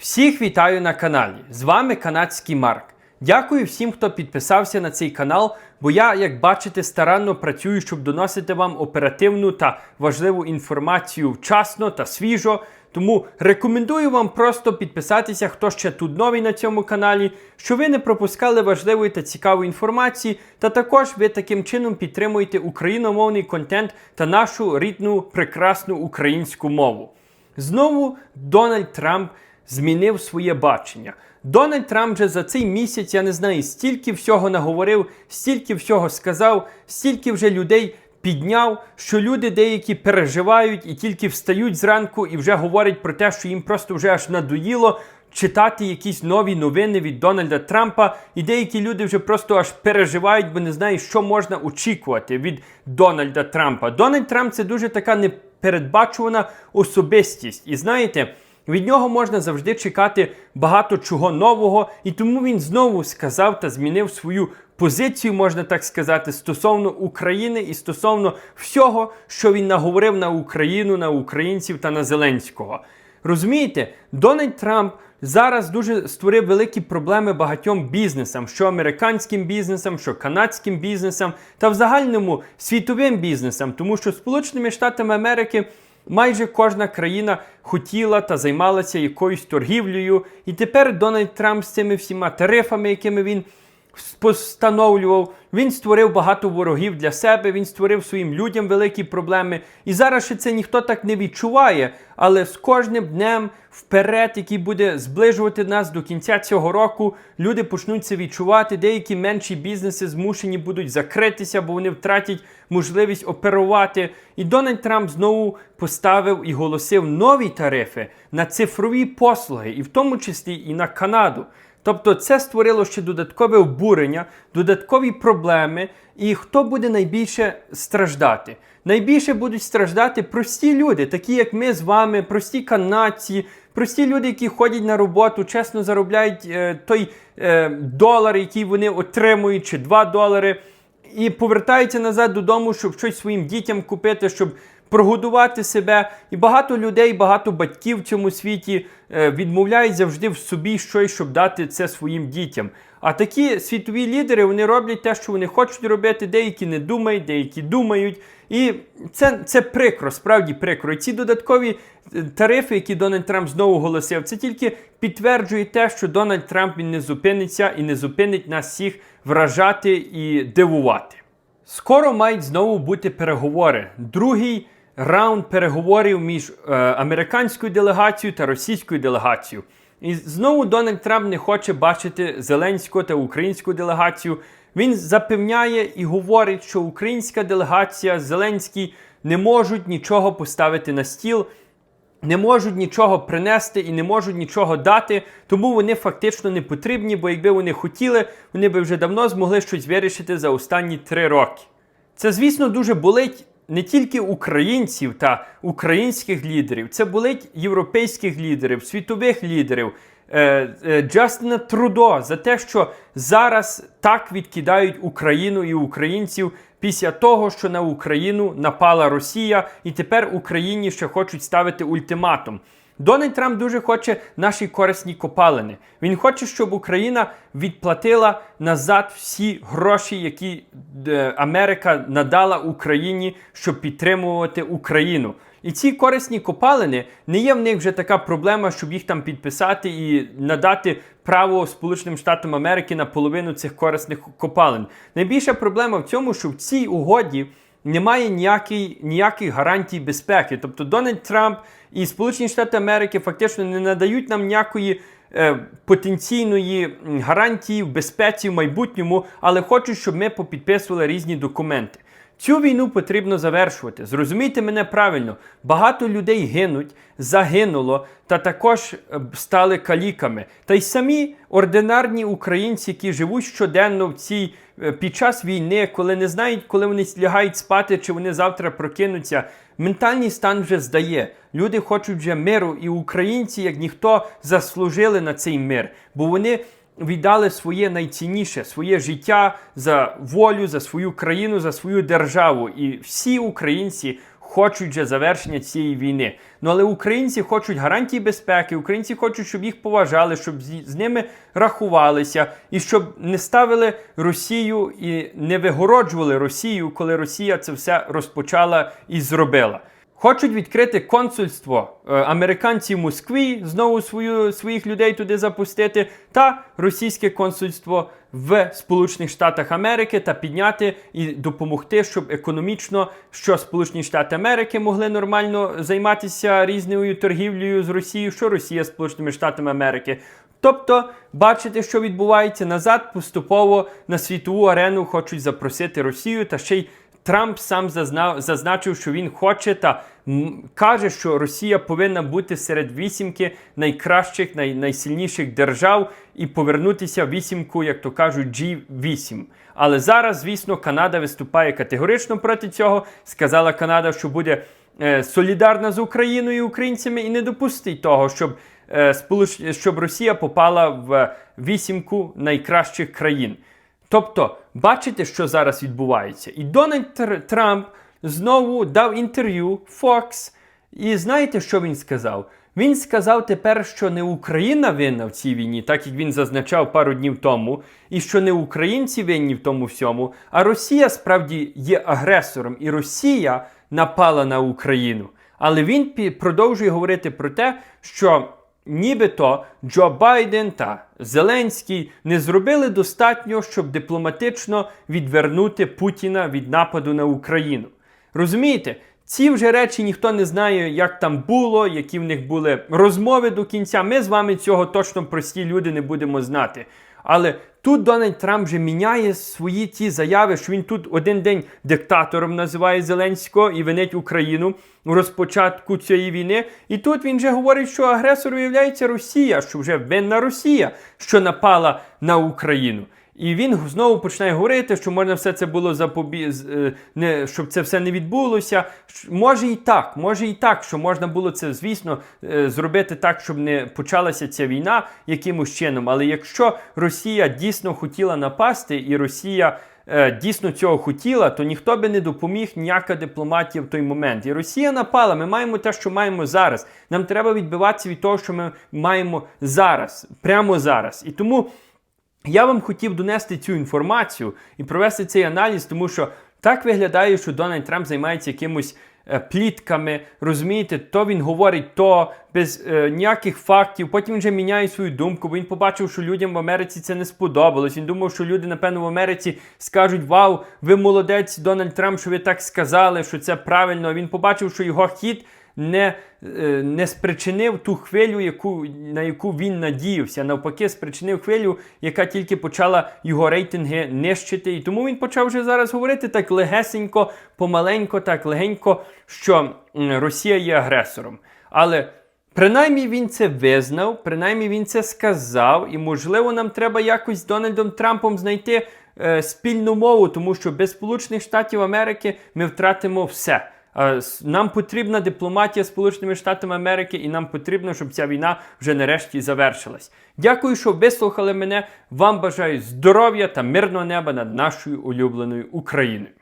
Всіх вітаю на каналі. З вами канадський Марк. Дякую всім, хто підписався на цей канал, бо я, як бачите, старанно працюю, щоб доносити вам оперативну та важливу інформацію вчасно та свіжо. Тому рекомендую вам просто підписатися, хто ще тут новий на цьому каналі, щоб ви не пропускали важливої та цікавої інформації, та також ви таким чином підтримуєте україномовний контент та нашу рідну прекрасну українську мову. Знову Дональд Трамп змінив своє бачення. Дональд Трамп вже за цей місяць, я не знаю, стільки всього наговорив, стільки всього сказав, стільки вже людей підняв, що люди деякі переживають і тільки встають зранку і вже говорять про те, що їм просто вже аж надоїло читати якісь нові новини від Дональда Трампа. І деякі люди вже просто аж переживають, бо не знають, що можна очікувати від Дональда Трампа. Дональд Трамп це дуже така непередбачувана особистість. І знаєте. Від нього можна завжди чекати багато чого нового, і тому він знову сказав та змінив свою позицію, можна так сказати, стосовно України і стосовно всього, що він наговорив на Україну, на українців та на Зеленського. Розумієте, Дональд Трамп зараз дуже створив великі проблеми багатьом бізнесам, що американським бізнесам, що канадським бізнесам та в загальному світовим бізнесам, тому що Сполученими Штатами Америки. Майже кожна країна хотіла та займалася якоюсь торгівлею, і тепер Дональд Трамп з цими всіма тарифами, якими він постановлював, він створив багато ворогів для себе, він створив своїм людям великі проблеми. І зараз ще це ніхто так не відчуває. Але з кожним днем вперед, який буде зближувати нас до кінця цього року, люди почнуть це відчувати. Деякі менші бізнеси змушені будуть закритися, бо вони втратять можливість оперувати. І Дональд Трамп знову поставив і голосив нові тарифи на цифрові послуги, і в тому числі і на Канаду. Тобто це створило ще додаткове обурення, додаткові проблеми. І хто буде найбільше страждати? Найбільше будуть страждати прості люди, такі як ми з вами, прості канадці, прості люди, які ходять на роботу, чесно заробляють е, той е, долар, який вони отримують, чи 2 долари, і повертаються назад додому, щоб щось своїм дітям купити, щоб прогодувати себе. І багато людей, багато батьків в цьому світі е, відмовляють завжди в собі щось, щоб дати це своїм дітям. А такі світові лідери вони роблять те, що вони хочуть робити, деякі не думають, деякі думають. І це це прикро, справді прикро. І ці додаткові е, тарифи, які Дональд Трамп знову оголосив, це тільки підтверджує те, що Дональд Трамп він не зупиниться і не зупинить нас всіх вражати і дивувати. Скоро мають знову бути переговори. Другий раунд переговорів між е, американською делегацією та російською делегацією. І знову Дональд Трамп не хоче бачити зеленську та українську делегацію. Він запевняє і говорить, що українська делегація Зеленський не можуть нічого поставити на стіл. Не можуть нічого принести і не можуть нічого дати, тому вони фактично не потрібні, бо якби вони хотіли, вони би вже давно змогли щось вирішити за останні три роки. Це, звісно, дуже болить не тільки українців та українських лідерів, це болить європейських лідерів, світових лідерів. е, е, Джастина Трудо за те, що зараз так відкидають Україну і українців після того, що на Україну напала Росія, і тепер Україні ще хочуть ставити ультиматум. Дональд Трамп дуже хоче наші корисні копалини. Він хоче, щоб Україна відплатила назад всі гроші, які е, Америка надала Україні, щоб підтримувати Україну. І ці корисні копалини не є в них вже така проблема, щоб їх там підписати і надати право Сполученим Штатам Америки на половину цих корисних копалин. Найбільша проблема в цьому, що в цій угоді немає ніякої, ніяких гарантій безпеки. Тобто Дональд Трамп і Сполучені Штати Америки фактично не надають нам ніякої. е, Потенційної гарантії в безпеці в майбутньому, але хочуть, щоб ми попідписували різні документи. Цю війну потрібно завершувати. Зрозумійте мене правильно, багато людей гинуть, загинуло та також е, стали каліками. Та й самі ординарні українці, які живуть щоденно в цій під час війни, коли не знають, коли вони лягають спати, чи вони завтра прокинуться. Ментальний стан вже здає. Люди хочуть вже миру, і українці, як ніхто, заслужили на цей мир, бо вони віддали своє найцінніше, своє життя за волю, за свою країну, за свою державу. І всі українці хочуть вже завершення цієї війни. Ну але українці хочуть гарантії безпеки, українці хочуть, щоб їх поважали, щоб з, ними рахувалися, і щоб не ставили Росію і не вигороджували Росію, коли Росія це все розпочала і зробила. Хочуть відкрити консульство е, американців Москві, знову свою, своїх людей туди запустити, та російське консульство в Сполучених Штатах Америки та підняти і допомогти, щоб економічно що Сполучені Штати Америки могли нормально займатися різною торгівлею з Росією, що Росія Сполученими Штатами Америки. Тобто, бачите, що відбувається назад, поступово на світову арену хочуть запросити Росію та ще й Трамп сам зазнав, зазначив, що він хоче та каже, що Росія повинна бути серед вісімки найкращих, най, найсильніших держав і повернутися вісімку, як то кажуть, G8. Але зараз, звісно, Канада виступає категорично проти цього. Сказала Канада, що буде е, солідарна з Україною і українцями, і не допустить того, щоб, е, щоб Росія попала в вісімку найкращих країн. Тобто, бачите, що зараз відбувається? І Дональд Тр- Трамп знову дав інтерв'ю Fox. І знаєте, що він сказав? Він сказав тепер, що не Україна винна в цій війні, так як він зазначав пару днів тому, і що не українці винні в тому всьому, а Росія справді є агресором, і Росія напала на Україну. Але він продовжує говорити про те, що нібито Джо Байден та Зеленський не зробили достатньо, щоб дипломатично відвернути Путіна від нападу на Україну. Розумієте? Ці вже речі ніхто не знає, як там було, які в них були розмови до кінця. Ми з вами цього точно прості люди не будемо знати. Але тут Дональд Трамп вже міняє свої ті заяви, що він тут один день диктатором називає Зеленського і винить Україну у розпочатку цієї війни. І тут він вже говорить, що агресор виявляється Росія, що вже винна Росія, що напала на Україну. І він знову починає говорити, що можна все це було запобі... е, не щоб це все не відбулося. Може і так, може і так, що можна було це, звісно, е, зробити так, щоб не почалася ця війна якимось чином. Але якщо Росія дійсно хотіла напасти, і Росія е, дійсно цього хотіла, то ніхто би не допоміг ніяка дипломатія в той момент. І Росія напала. Ми маємо те, що маємо зараз. Нам треба відбиватися від того, що ми маємо зараз, прямо зараз. І тому. Я вам хотів донести цю інформацію і провести цей аналіз, тому що так виглядає, що Дональд Трамп займається якимось е, плітками. Розумієте, то він говорить то без е, ніяких фактів. Потім він вже міняє свою думку, бо він побачив, що людям в Америці це не сподобалось. Він думав, що люди, напевно, в Америці скажуть: Вау, ви молодець, Дональд Трамп, що ви так сказали, що це правильно. Він побачив, що його хід не, е, не спричинив ту хвилю, яку, на яку він надіявся. Навпаки, спричинив хвилю, яка тільки почала його рейтинги нищити. І тому він почав вже зараз говорити так легесенько, помаленько, так легенько, що Росія є агресором. Але принаймні він це визнав, принаймні він це сказав, і можливо нам треба якось з Дональдом Трампом знайти е, спільну мову, тому що без Сполучених Штатів Америки ми втратимо все. Нам потрібна дипломатія Сполученими Штатами Америки, і нам потрібно, щоб ця війна вже нарешті завершилась. Дякую, що вислухали мене. Вам бажаю здоров'я та мирного неба над нашою улюбленою Україною.